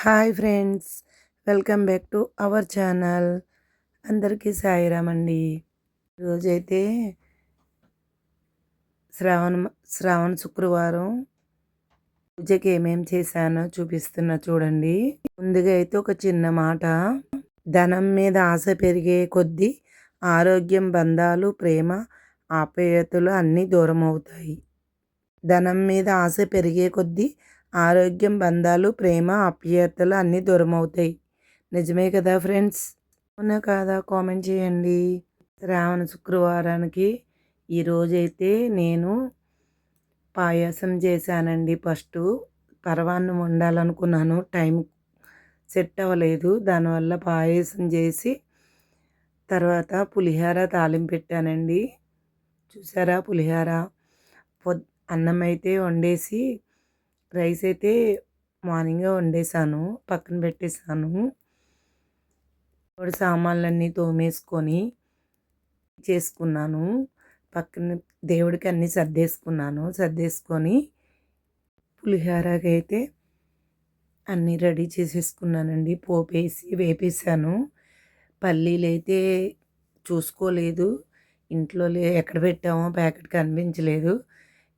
Hi friends welcome back to our channel. అందరికీ సాయిరామ్ అండి రోజైతే శ్రావణ శ్రావణ శుక్రవారం. పూజకి ఏమేమి చేశానో చూపిస్తున్నా చూడండి. ముందుగా అయితే ఒక చిన్న మాట. ధనం మీద ఆశ పెరిగే కొద్దీ ఆరోగ్యం బంధాలు ప్రేమ ఆప్యాయతలు అన్నీ దూరం అవుతాయి ధనం మీద ఆశ పెరిగే కొద్దీ ఆరోగ్యం బంధాలు ప్రేమ ఆప్యాయతలు అన్నీ దూరం అవుతాయి నిజమే కదా ఫ్రెండ్స్? అవునా కాదా? కామెంట్ చేయండి. శ్రావణ శుక్రవారానికి ఈరోజైతే నేను పాయసం చేశానండి. ఫస్ట్ పరవాన్నం వండాలనుకున్నాను. టైం సెట్ అవ్వలేదు. దానివల్ల పాయసం చేసి తర్వాత పులిహార తాలింపు పెట్టానండి. చూసారా పులిహార? పొద్ అన్నం అయితే వండేసి రైస్ అయితే మార్నింగే వండేసాను పక్కన పెట్టేసాను. ఇప్పుడు సామాన్లన్నీ తోమేసుకొని చేసుకున్నాను. పక్కన దేవుడికి అన్నీ సర్దేసుకున్నాను. సర్దేసుకొని పులిహోరకి అయితే అన్నీ రెడీ చేసేసుకున్నానండి. పోపేసి వేపేసాను. పల్లీలు అయితే చూసుకోలేదు. ఇంట్లో ఎక్కడ పెట్టామో ప్యాకెట్ కనిపించలేదు.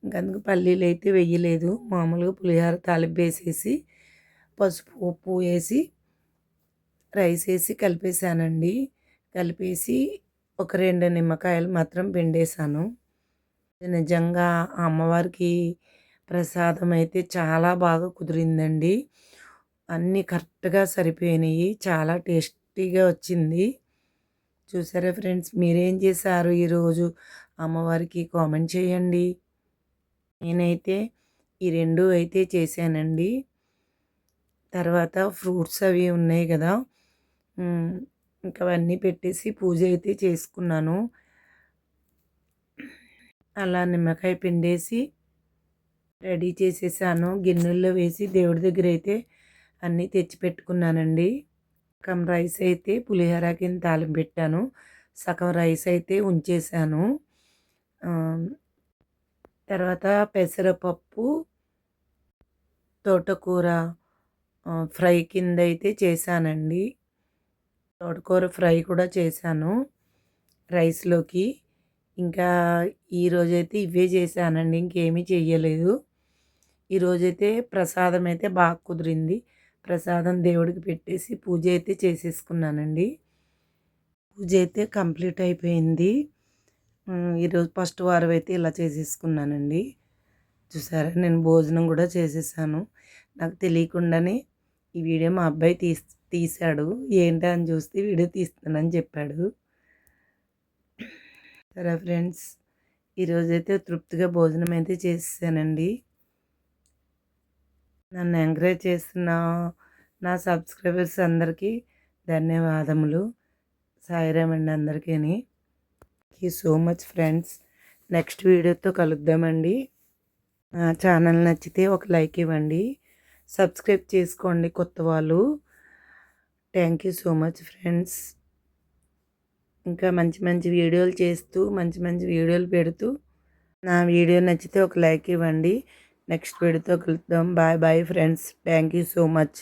ఇంకందుకు పల్లీలు అయితే వెయ్యలేదు. మామూలుగా పులిహోర తాలింపు వేసేసి పసుపు ఉప్పు వేసి రైస్ వేసి కలిపేసానండి కలిపేసి ఒక రెండు నిమ్మకాయలు మాత్రం పిండేశాను. నిజంగా అమ్మవారికి ప్రసాదం అయితే చాలా బాగా కుదిరిందండి. అన్నీ కరెక్ట్గా సరిపోయినాయి. చాలా టేస్టీగా వచ్చింది. చూసారా ఫ్రెండ్స్ మీరేం చేశారు? ఈరోజు అమ్మవారికి కామెంట్ చేయండి. నేనైతే ఈ రెండు అయితే చేశానండి. తర్వాత ఫ్రూట్స్ అవి ఉన్నాయి కదా. ఇంకా అవన్నీ పెట్టేసి పూజ అయితే చేసుకున్నాను. అలా నిమ్మకాయ పిండేసి రెడీ చేసేసాను. గిన్నెల్లో వేసి దేవుడి దగ్గర అయితే అన్నీ తెచ్చి పెట్టుకున్నానండి. సగం రైస్ అయితే పులిహోర కింద తాలింపు పెట్టాను. సగం రైస్ అయితే ఉంచేసాను. తర్వాత పెసరపప్పు తోటకూర ఫ్రై కింద అయితే చేశానండి. తోటకూర ఫ్రై కూడా చేశాను రైస్లోకి. ఇంకా ఈరోజైతే ఇవే చేశానండి ఇంకేమీ చెయ్యలేదు. ఈరోజైతే ప్రసాదం అయితే బాగా కుదిరింది. ప్రసాదం దేవుడికి పెట్టేసి పూజ అయితే చేసేసుకున్నానండి. పూజ అయితే కంప్లీట్ అయిపోయింది. ఈరోజు ఫస్ట్ వారం అయితే ఇలా చేసేసుకున్నానండి. చూసారా? నేను భోజనం కూడా చేసేసాను. నాకు తెలియకుండానే ఈ వీడియో మా అబ్బాయి తీసి తీశాడు. ఏంటి అని చూస్తే వీడియో తీస్తానని చెప్పాడు. సరే ఫ్రెండ్స్ ఈరోజైతే తృప్తిగా భోజనం అయితే చేసేసానండి. నన్ను ఎంకరేజ్ చేస్తున్న నా సబ్స్క్రైబర్స్ అందరికీ ధన్యవాదములు. సాయిరామండి అందరికీ you so much friends next వీడియోతో కలుద్దామండి. ఛానల్ నచ్చితే ఒక లైక్ ఇవ్వండి. సబ్స్క్రైబ్ చేసుకోండి కొత్త వాళ్ళు. Thank you so much friends ఇంకా మంచి మంచి వీడియోలు చేస్తూ మంచి మంచి వీడియోలు పెడుతూ నా వీడియో నచ్చితే ఒక లైక్ ఇవ్వండి. నెక్స్ట్ వీడియోతో కలుద్దాం. Bye bye friends thank you so much